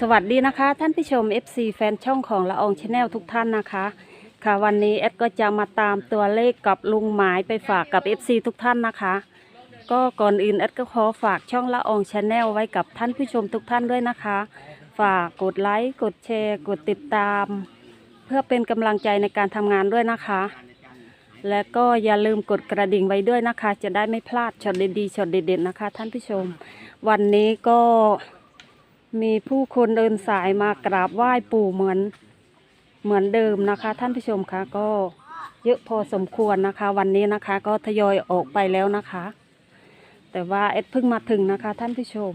สวัสดีนะคะ ท่านผู้ชม FC แฟนช่องของละอองชาแนลทุกท่านนะคะ ค่ะวันนี้แอดก็จะมาตามตัวเลขกับลุงหมายไปฝากกับ FC ทุกท่านนะคะ ก็ก่อนอื่นแอดก็ขอฝากช่องละอองชาแนลไว้กับท่านผู้ชมทุกท่านด้วยนะคะ ฝากกดไลค์กดแชร์ กดติดตาม เพื่อเป็นกำลังใจในการทำงานด้วยนะคะ และก็อย่าลืมกดกระดิ่งไว้ด้วยนะคะ จะได้ไม่พลาดช็อตดีๆช็อตเด็ดๆนะคะ ท่านผู้ชม วันนี้ก็ มีผู้คนเดินสายมากราบไหว้ปู่เหมือนเหมือนเดิมนะคะ ท่านผู้ชมคะก็เยอะพอสมควรนะคะ วันนี้นะคะก็ทยอยออกไปแล้วนะคะ แต่ว่าเอ็ดเพิ่งมาถึงนะคะ ท่านผู้ชม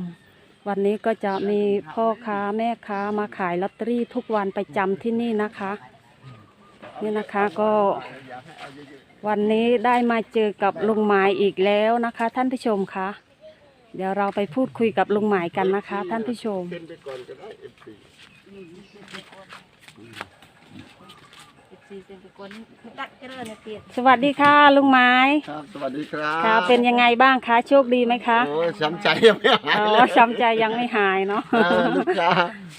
วันนี้ก็จะมีพ่อค้าแม่ค้ามาขายลอตเตอรี่ทุกวันประจำที่นี่นะคะนี่นะคะก็วันนี้ได้มาเจอกับลุงหมายอีกแล้วนะคะ ท่านผู้ชมคะ เดี๋ยวเราไปพูดคุยกับลุงหมายกันนะคะ ท่านผู้ชม เป็นไปก่อนก็ได้เอฟซีสวัสดีค่ะลุงหมายครับสวัสดีครับค่ะเป็นยังไงบ้างคะโชคดีไหมคะโอ้ยช้ำใจยังไม่หายอ๋อเลยช้ำใจยังไม่หายเนาะเออลูกค้า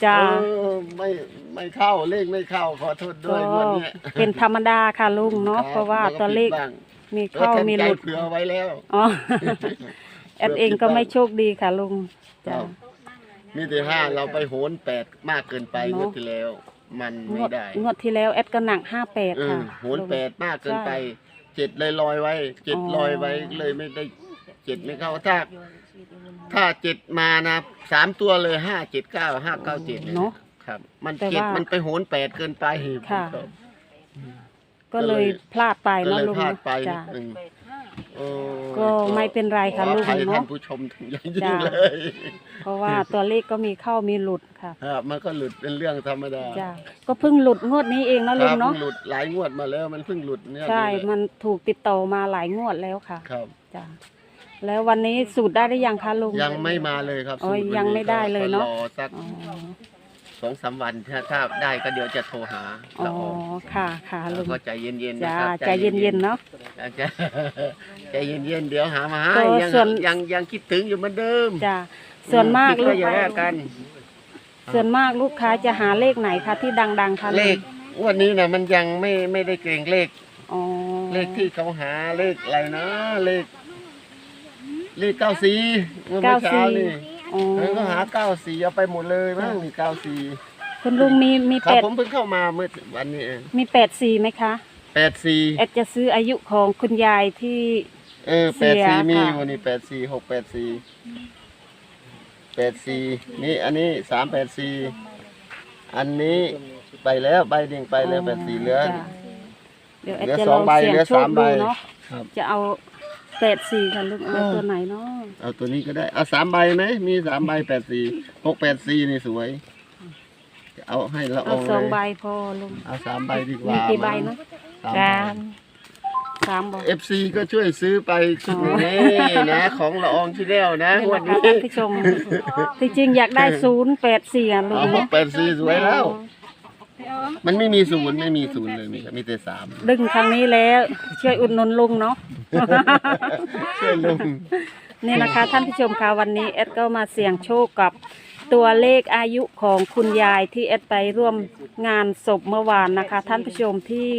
จ้าเออไม่ไม่เข้าเลขไม่เข้าขอโทษด้ก็วยวันนี้เป็นธรรมดาค่ะลุงเนาะเพราะว่าตัวเลขมีเข้าเข้ามีมีหหลุลุดดเผื่อไว้แล้ว อ๋อ แอดเองก็ไม่โชคดีค่ะลุงคจ้ารับมีแต่ห้าเราไปโหนแปดมากเกินไปเนอะงวดที่แล้ว มันงไม่วดได้งวดที่แล้วแอดก็หนักห้าแปดเออค่ะโหนลุง แปดมากเกินไปเจ็ดเลยลอยไว้เจ็ดอ๋อ ลอยไว้เลยไม่ได้เจ็ดไม่เข้าถ้า ถ้าเจ็ดมานะสามตัวเลยห้าเจ็ดเก้าห้าเก้าเจ็ดเนาะครับ มันแต่เจ็ดว่ามัมันไปโหนแปดเกินไปค่ะรับก็เลยพลาดไปก็เนาะเลยลุงพลาดไปจ้านิด นึงโอ้ก็ไม่เป็นไรค่ะขอลูอกภัยเนอะท่านผู้ชมถึงอย่างยิ่งจ้าเลยเพราะว่าตัวเลขก็มีเข้ามีหลุดค่ะครับมันก็หลุดเป็นเรื่องธรรมดาจ้าก็เพิ่งหลุดงวดนี้เองนะคลุรังบเนาะเพิ่งหลุดหลายงวดมาแล้ว มันเพิ่งหลุดเนี่ยใช่นี่แหละมันถูกติดต่อมาหลายงวดแล้วค่ะครับ จ้าแล้ววันนี้สูตรได้หรือยังคะลุง ยังไม่มาเลยครับอ๋อสูตรวันนี้ยังไม่ได้เลยเนอะก็รอสักอ๋อ สองสามวันถ้าถ้าได้ก็เดี๋ยวจะโทรหาอ๋อเราออกค่ะค่ะลุงก็ใจเย็นๆนะจ้าครับใจเย็นๆเนาะๆใจใจเย็นๆเดี๋ยวหามาให้ก็ยังส่วน ยังยังคิดถึงอยู่เหมือนเดิมจ้าส่วนมากคิดลูว่ากอย่าว่ากัน ส่วนมากลูกค้าจะหาเลขไหนคะที่ดังๆคะเลขวันนี้นะมันยังไม่ไม่ได้เกรงเลข อ๋อเลขที่เขาหาเลขอะไรนะ เลข เลขเก้าสี่เมื่อเก้าเช้าสี่นี่ อ๋อเออเขาหาเก้าสี่เอาไปหมดเลยมั้งนี่เก้าสี่คุณลุงมีมีครัแปบดผมเพิ่งเข้ามาเมื่อวันนี้เองมีแปดสี่ไหมคะแปดสี่แอดจะซื้ออายุของคุณยายที่ เออเสีแปยดสี่มีค่ะ อยู่นี่แปดสี่หกแปดสี่แปดสี่นี่อันนี้สามแปดสี่อันนี้ไปแล้วใบเด้งไปแล้วแปดสี่เหลือ จ้ะเดี๋ยวแอดเหลือจะสลอองงใบเสี่ยงเหลือโชสาคมใบดูเนาะครับ จะเอา แปดสี่ค่ะลูกเอาเออตัวไหนเนาะเอาตัวนี้ก็ได้เอาสามใบไหมมีสามใบแปดสี่หกแปดสี่นี่สวย เอาให้ละอเอาองสองเลยใบพอลุงเอาสามใบดีกมีว่ากี่ใบเนาะสามสามสามใบเอฟซีก็ช่วยซื้อไปชุดอ๋อ นี้นะของละอองชิแนลนะนี่วันนะคะนี้ท่านผู้ชมที่จริงอยากได้ศูนย์แปดสี่อะลุเอางหกแปดสี่สวยแล้ว มันไม่มีศูนย์ไม่มีศูนย์เลยมีมีแต่สามดึงครั้งนี้แล้วช่วยอุดหนุนลุงเนาะ ช่วยลุง นี่นะคะท่านผู้ชมคะวันนี้แอดก็มาเสี่ยงโชคกับตัวเลขอายุของคุณยายที่แอดไปร่วมงานศพเมื่อวานนะคะ ท่านผู้ชมที่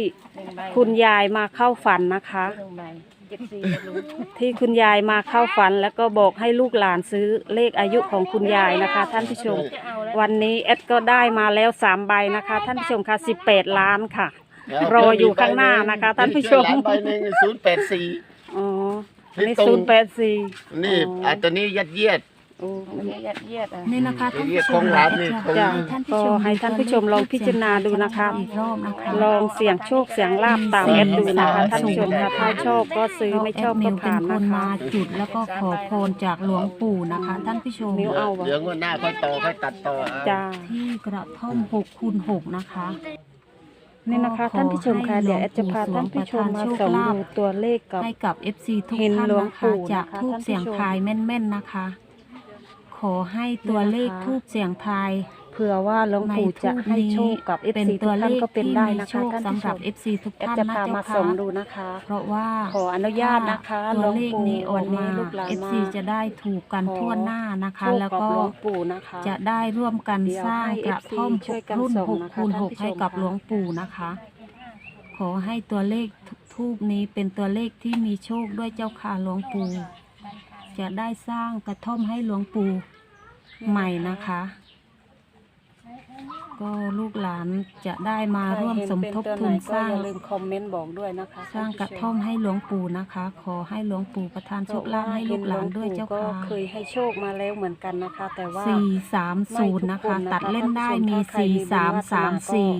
คุณยายมาเข้าฝันนะคะ ที่คุณยายมาเข้าฝันแล้วก็บอกให้ลูกหลานซื้อเลขอายุของคุณยายนะคะ ท่านผู้ชม วันนี้แอดก็ได้มาแล้วสามใบนะคะ ท่านผู้ชมคะสิบแปดล้านค่ะ รออยู่ข้างหน้านะคะท่านผู้ชมร้านใบหนึ่งศูนย์แปดสี่อ๋ออันนี้ตรงศูนย์แปดสี่นี่อันตัวนี้ยัดเยียด โอ้อันนี้ยัดเยียดอะ นี่นะคะท่านเรียผู้กชขอมงร้านนี่ของจ้ะท่านผู้ชมก็ให้ท่านผู้ชมลองพิจารณาดูนะคะ อีกรอบนะคะ ลองเสี่ยงโชคเสี่ยงลาบตามแอดดูนะคะท่านผู้ชมค่ะถ้าชอบก็ซื้อไม่ชอบแดมิก็วเป็ผ่านนคนะนคะมาจุดแล้วก็ขอพรจากหลวงปู่นะคะ ท่านผู้ชมนิ้วเอาวะเดี๋ยวงวดหน้าค่อยต่อค่อยตัดต่อเอา จ้า ที่กระท่อมหกคูณหกนะคะนี่นะคะ ท่านผู้ชมค่ะเดี๋ยวแอดจะพาท่านผู้ชมมาส่องดูตัวเลขกับ ให้กับ FC ทุกเห็นท่านหลวงนะปู่คะนะคะจากทูบท่านผู้ชม เสียงทายแม่นๆนะคะ ขอให้ตัวเลขนี่นะคะทูบเสียงทายผื่อว่าหลวงในปู่ทูจะบให้นี้โชคกับเป็น FC ตัทุวกเลท่านขก็เป็นที่ได้มีนะโชคะคท่านสำผู้หชรับม FC ทุกแอดท่านจะนะพาเจ้ามาค่ะส่งดูนะคะ เพราะว่าขออนุญาตนะคะถ้าหลตัววงเลขปู่นี้ออวักนนี้มาลูกหลาน FC มาจะได้ถูกกันขอทั่วหน้านะคะโชคแล้วกับก็หลวงปู่นะคะจะได้ร่วมกันเดี๋ยวสร้างให้กระท่อม FC ช่วยกันรุ่นส่งหกนะคะคูณท่านหกผู้ชมให้กับค่ะหลวงปู่นะคะ ขอให้ตัวเลขทูบนี้เป็นตัวเลขที่มีโชคด้วยเจ้าค่ะหลวงปู่ จะได้สร้างกระท่อมให้หลวงปู่ใหม่นะคะ ก็ลูกหลานจะได้มาร่วมสมทบทุนสร้างใครเห็นเป็นตัวไหนก็อย่าลืมคอมเมนต์บอกด้วยนะคะสร้างกระท่อมให้หลวงปู่นะคะ ขอให้หลวงปู่ประทานโชคลาภให้ลูกหลานด้วยเจ้าก็ค่ะเคยให้โชคมาแล้วเหมือนกันนะคะ แต่ว่าสี่สามศูนย์นะคะ ตัดเล่นได้มีสี่สามสามสี่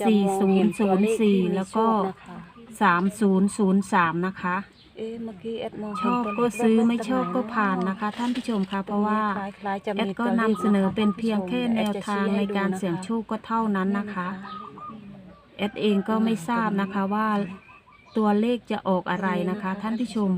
จะสี่มองศูเห็นย์ศูตัวนย์เลขสี่ที่มีแล้วโชก็คนะคะสามศูนย์ศูนย์สามนะคะ เอ๊ะเมื่อกี้แอดมองชเห็นอบตัวเลขก็ซื้อแว๊บๆไม่ชอบตรงหก็ผ่านนะคะ ท่านผู้ชมคะเพราะว่าตงนี้คล้ายๆจะแอมีดก็ตัวนำเสนอเป็นเพียงแค่แนวทางในการแอดจะชี้ให้ดูะคะเสี่ยงโชคก็เท่านั้นนะคะแอดเองก็ไม่ทราบนะคะว่าตัวเลขจะออกอะไรนะคะ ท่านผู้ชม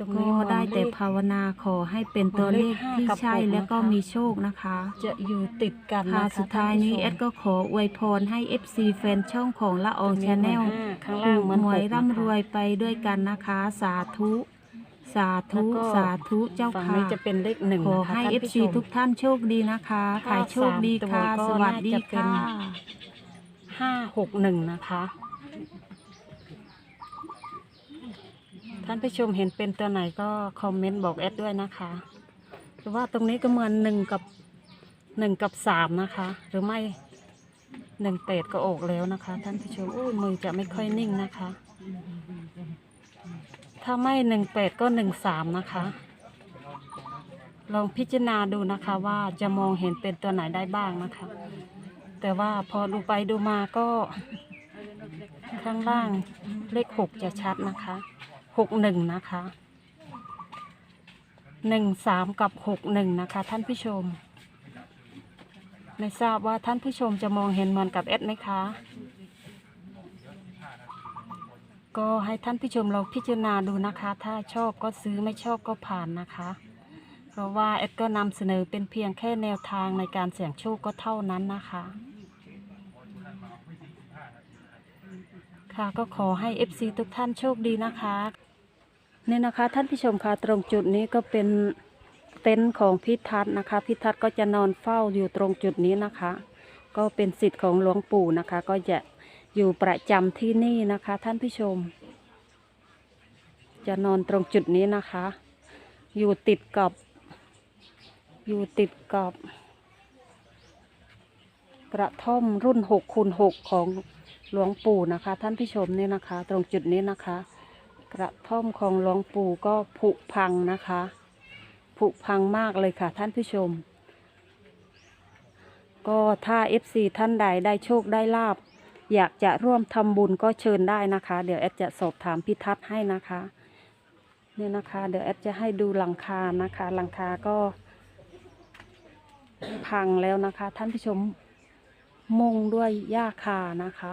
ตรงก็นี้ได้แต่เหมือนเลข ภาวนาขอให้เป็นตัวเลขที่ใช่และก็มีโชคนะคะ จะอยู่ติดกันค่ะนะคะสุดท้ายนี้แอท่ดผู้ชมก็ขออวยพรให้ FC แฟนช่องของละอองชาแนลข้างล่างถูกเหมือนหวยหกนะคะร่ำรวยไปด้วยกันนะคะ สาธุ สาธุแล้วก็สาธุเจ้าฝั่งค่ะ นี้จะเป็นเลขหนึ่งขอนะคะให้ ท่านผู้ FC ชม ทุกท่านโชคดีนะคะถ้าขายโชคดีสามตัวค่ะก็สวัสดีน่าจะเป็น ค่ะ ห้าหกหนึ่งนะคะ ท่านผู้ชมเห็นเป็นตัวไหนก็คอมเมนต์บอกแอดด้วยนะคะหรือว่าตรงนี้ก็เหมือนหนึ่งกับหนึ่งกับสามนะคะ หรือไม่หนึ่งเป็ดก็ออกแล้วนะคะ ท่านผู้ชมอุ้ยมือจะไม่ค่อยนิ่งนะคะ ถ้าไม่หนึ่งเป็ดก็หนึ่งสามนะคะ ลองพิจารณาดูนะคะว่าจะมองเห็นเป็นตัวไหนได้บ้างนะคะ แต่ว่าพอดูไปดูมาก็ข้างล่างเลขหกจะชัดนะคะ หกหนึ่งนะคะหนึ่งสามกับหกหนึ่งนะคะ ท่านผู้ชม ไม่ทราบว่าท่านผู้ชมจะมองเห็นเหมือนกับแอดไหมคะ ก็ให้ท่านผู้ชมลองพิจารณาดูนะคะ ถ้าชอบก็ซื้อไม่ชอบก็ผ่านนะคะ เพราะว่าแอดก็นำเสนอเป็นเพียงแค่แนวทางในการเสี่ยงโชคก็เท่านั้นนะคะค่ะก็ขอให้ FC ทุกท่านโชคดีนะคะ นี่ยนะคะ ท่านผู้ชมคะตรงจุดนี้ก็เป็นเต็นท์ของพิทัศน์นะคะ พิทัศน์ก็จะนอนเฝ้าอยู่ตรงจุดนี้นะคะ ก็เป็นสิทธิ์ของหลวงปู่นะคะ ก็จะอยู่ประจำที่นี่นะคะ ท่านผู้ชม จะนอนตรงจุดนี้นะคะ อยู่ติดกับ อยู่ติดกับ กระท่อมรุ่นหกคูณหกของหลวงปู่นะคะ ท่านผู้ชมเนี่ยนะคะ ตรงจุดนี้นะคะ กระท่อมของหลวงปู่ก็ผุพังนะคะผุพังมากเลยค่ะท่านผู้ชม ก็ถ้า FC ท่านใดได้โชคได้ลาบ อยากจะร่วมทำบุญก็เชิญได้นะคะ เดี๋ยวแอดจะสอบถามพิทัศน์ให้นะคะเนี่ยนะคะ เดี๋ยวแอดจะให้ดูหลังคานะคะหลังคาก็พังแล้วนะคะ ท่านผู้ชมมุงด้วยหญ้าคานะคะ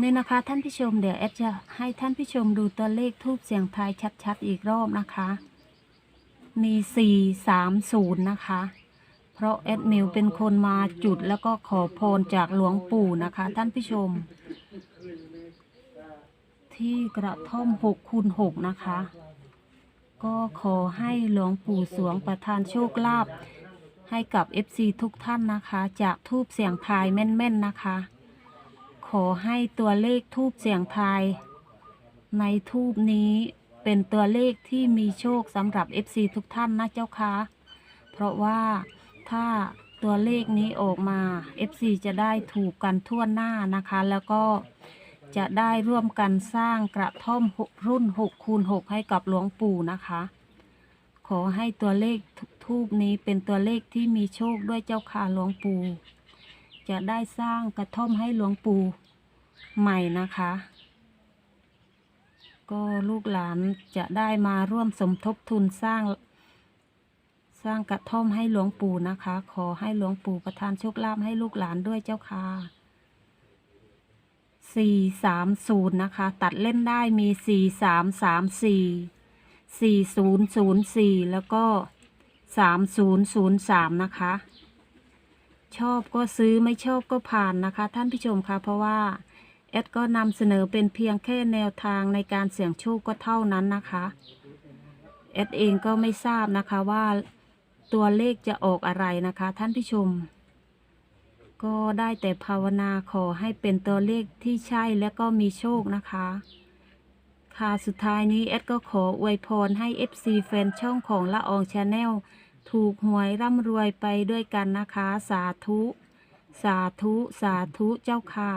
นี่นะคะท่านผู้ชมเดี๋ยวแอดจะให้ท่านผู้ชมดูตัวเลขทูบเสียงทายชัดๆอีกรอบนะคะ มีสี่สามศูนย์นะคะ เพราะแอดมิวเป็นคนมาจุดแล้วก็ขอพรจากหลวงปู่นะคะ ท่านผู้ชม ที่กระท่อมหกคูณหกนะคะ ก็ขอให้หลวงปู่สวงประทานโชคลาภให้กับ FC ทุกท่านนะคะ จากทูบเสียงทายแม่นๆนะคะ ขอให้ตัวเลขทูบเสียงทาย ในทูบนี้เป็นตัวเลขที่มีโชคสำหรับ FC ทุกท่านนะเจ้าค่ะเพราะว่าถ้าตัวเลขนี้ออกมา FC จะได้ถูกกันทั่วหน้านะคะ แล้วก็จะได้ร่วมกันสร้างกระท่อมรุ่น6คูณ6ให้กับหลวงปู่นะคะ ขอให้ตัวเลขทูบนี้เป็นตัวเลขที่มีโชคด้วยเจ้าค่ะหลวงปู่ จะได้สร้างกระท่อมให้หลวงปู่ใหม่นะคะ ก็ลูกหลานจะได้มาร่วมสมทบทุนสร้าง สร้างกระท่อมให้หลวงปู่นะคะ ขอให้หลวงปู่ประทานโชคลาภให้ลูกหลานด้วยเจ้าค่ะสี่สามศูนย์นะคะ ตัดเล่นได้มีสี่สามสามสี่สี่ศูนย์ศูนย์สี่แล้วก็สามศูนย์ศูนย์สามนะคะ ชอบก็ซื้อไม่ชอบก็ผ่านนะคะ ท่านผู้ชมคะเพราะว่าแอดก็นำเสนอเป็นเพียงแค่แนวทางในการเสี่ยงโชคก็เท่านั้นนะคะแอดเองก็ไม่ทราบนะคะว่าตัวเลขจะออกอะไรนะคะ ท่านผู้ชม ก็ได้แต่ภาวนาขอให้เป็นตัวเลขที่ใช่และก็มีโชคนะคะ ค่ะสุดท้ายนี้แอดก็ขออวยพรให้ FC แฟนช่องของละอองชาแนล ถูกหวยร่ำรวยไปด้วยกันนะคะ สาธุ สาธุ สาธุเจ้าค่ะ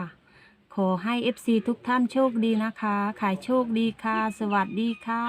ขอให้ FC ทุกท่านโชคดีนะคะ ขายโชคดีค่ะ สวัสดีค่ะ